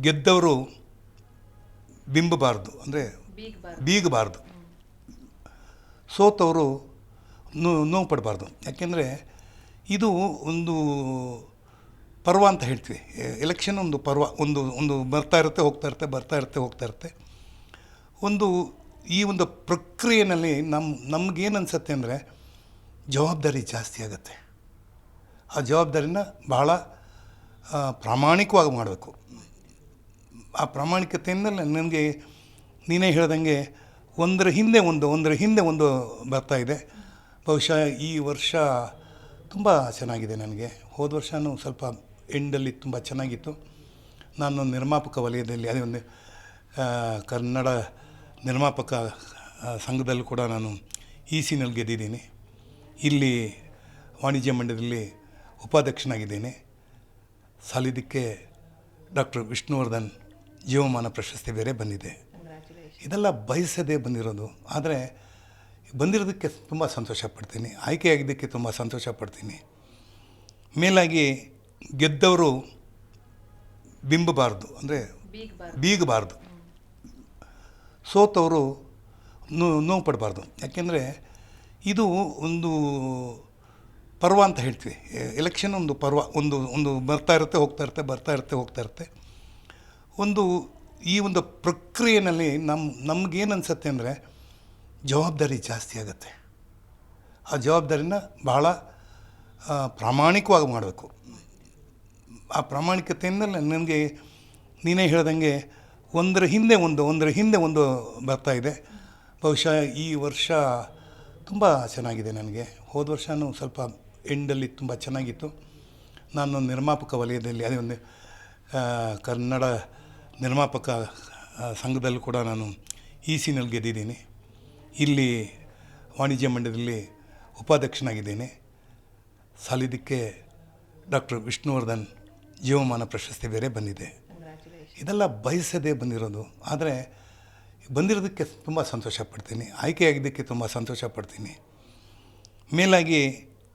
ಗೆದ್ದವರು ಬಿಂಬಬಾರ್ದು ಅಂದರೆ ಬೀಗಬಾರ್ದು. ಸೋತವರು ನೋ- ನೋವು ಪಡಬಾರ್ದು. ಯಾಕೆಂದರೆ ಇದು ಒಂದು ಪರ್ವ ಅಂತ ಹೇಳ್ತೀವಿ. ಎಲೆಕ್ಷನ್ ಒಂದು ಪರ್ವ ಒಂದು ಒಂದು ಬರ್ತಾ ಇರುತ್ತೆ ಹೋಗ್ತಾ ಇರುತ್ತೆ ಬರ್ತಾ ಇರುತ್ತೆ ಹೋಗ್ತಾ ಇರುತ್ತೆ. ಒಂದು ಈ ಒಂದು ಪ್ರಕ್ರಿಯೆಯಲ್ಲಿ ನಮ್ಮ ನಮಗೇನು ಅನಿಸುತ್ತೆ ಅಂದರೆ ಜವಾಬ್ದಾರಿ ಜಾಸ್ತಿ ಆಗುತ್ತೆ. ಆ ಜವಾಬ್ದಾರಿನ ಬಹಳ ಪ್ರಾಮಾಣಿಕವಾಗಿ ಮಾಡಬೇಕು. ಆ ಪ್ರಾಮಾಣಿಕತೆಯಿಂದ ನನಗೆ ನೀನೇ ಹೇಳ್ದಂಗೆ ಒಂದರ ಹಿಂದೆ ಒಂದು, ಒಂದರ ಹಿಂದೆ ಒಂದು ಬರ್ತಾ ಇದೆ. ಬಹುಶಃ ಈ ವರ್ಷ ತುಂಬ ಚೆನ್ನಾಗಿದೆ ನನಗೆ. ಹೋದ ವರ್ಷವೂ ಸ್ವಲ್ಪ ಎಂಡಲ್ಲಿ ತುಂಬ ಚೆನ್ನಾಗಿತ್ತು. ನಾನು ನಿರ್ಮಾಪಕ ವಲಯದಲ್ಲಿ, ಅದೇ ಒಂದು ಕನ್ನಡ ನಿರ್ಮಾಪಕ ಸಂಘದಲ್ಲೂ ಕೂಡ ನಾನು ಇ ಸಿನಲ್ಲಿ ಗೆದ್ದಿದ್ದೀನಿ. ಇಲ್ಲಿ ವಾಣಿಜ್ಯ ಮಂಡ್ಯದಲ್ಲಿ ಉಪಾಧ್ಯಕ್ಷನಾಗಿದ್ದೇನೆ. ಸಾಲಿದ್ದಕ್ಕೆ ಡಾಕ್ಟರ್ ವಿಷ್ಣುವರ್ಧನ್ ಜೀವಮಾನ ಪ್ರಶಸ್ತಿ ಬೇರೆ ಬಂದಿದೆ. ಇದೆಲ್ಲ ಬಯಸದೇ ಬಂದಿರೋದು. ಆದರೆ ಬಂದಿರೋದಕ್ಕೆ ತುಂಬ ಸಂತೋಷ ಪಡ್ತೀನಿ. ಆಯ್ಕೆಯಾಗಿದ್ದಕ್ಕೆ ತುಂಬ ಸಂತೋಷ ಪಡ್ತೀನಿ. ಮೇಲಾಗಿ ಗೆದ್ದವರು ಬಿಂಬಬಾರ್ದು. ಅಂದರೆ ಬೀಗಬಾರ್ದು. ಸೋತವರು ನೋ- ನೋವು ಪಡಬಾರ್ದು. ಯಾಕೆಂದರೆ ಇದು ಒಂದು ಪರ್ವ ಅಂತ ಹೇಳ್ತೀವಿ. ಎಲೆಕ್ಷನ್ ಒಂದು ಪರ್ವ. ಒಂದು ಒಂದು ಬರ್ತಾ ಇರುತ್ತೆ ಹೋಗ್ತಾ ಇರುತ್ತೆ ಬರ್ತಾ ಇರುತ್ತೆ ಹೋಗ್ತಾ ಇರುತ್ತೆ. ಒಂದು ಈ ಒಂದು ಪ್ರಕ್ರಿಯೆಯಲ್ಲಿ ನಮ್ಮ ನಮಗೇನು ಅನಿಸುತ್ತೆ ಅಂದರೆ ಜವಾಬ್ದಾರಿ ಜಾಸ್ತಿ ಆಗುತ್ತೆ. ಆ ಜವಾಬ್ದಾರಿನ ಆ, ಪ್ರಾಮಾಣಿಕವಾಗಿ ಮಾಡಬೇಕು. ಆ ಪ್ರಾಮಾಣಿಕತೆಯಿಂದ ನನಗೆ ನೀನೇ ಹೇಳ್ದಂಗೆ ಒಂದರ ಹಿಂದೆ ಒಂದು ಒಂದರ ಹಿಂದೆ ಒಂದು ಬರ್ತಾ ಇದೆ. ಬಹುಶಃ ಈ ವರ್ಷ ತುಂಬ ಚೆನ್ನಾಗಿದೆ ನನಗೆ. ಹೋದ ವರ್ಷವೂ ಸ್ವಲ್ಪ ಎಂಡಲ್ಲಿ ತುಂಬ ಚೆನ್ನಾಗಿತ್ತು. ನಾನು ನಿರ್ಮಾಪಕ ವಲಯದಲ್ಲಿ ಅದೇ ಒಂದು ಕನ್ನಡ ನಿರ್ಮಾಪಕ ಸಂಘದಲ್ಲೂ ಕೂಡ ನಾನು ಇ ಸಿನಲ್ಲಿ ಗೆದ್ದಿದ್ದೀನಿ. ಇಲ್ಲಿ ವಾಣಿಜ್ಯ ಮಂಡಳಿಯಲ್ಲಿ ಉಪಾಧ್ಯಕ್ಷನಾಗಿದ್ದೇನೆ. ಸಾಲಿದಕ್ಕೆ ಡಾಕ್ಟರ್ ವಿಷ್ಣುವರ್ಧನ್ ಜೀವಮಾನ ಪ್ರಶಸ್ತಿ ಬೇರೆ ಬಂದಿದೆ. ಇದೆಲ್ಲ ಬಯಸದೇ ಬಂದಿರೋದು. ಆದರೆ ಬಂದಿರೋದಕ್ಕೆ ತುಂಬ ಸಂತೋಷ ಪಡ್ತೀನಿ. ಆಯ್ಕೆಯಾಗಿದ್ದಕ್ಕೆ ತುಂಬ ಸಂತೋಷ ಪಡ್ತೀನಿ. ಮೇಲಾಗಿ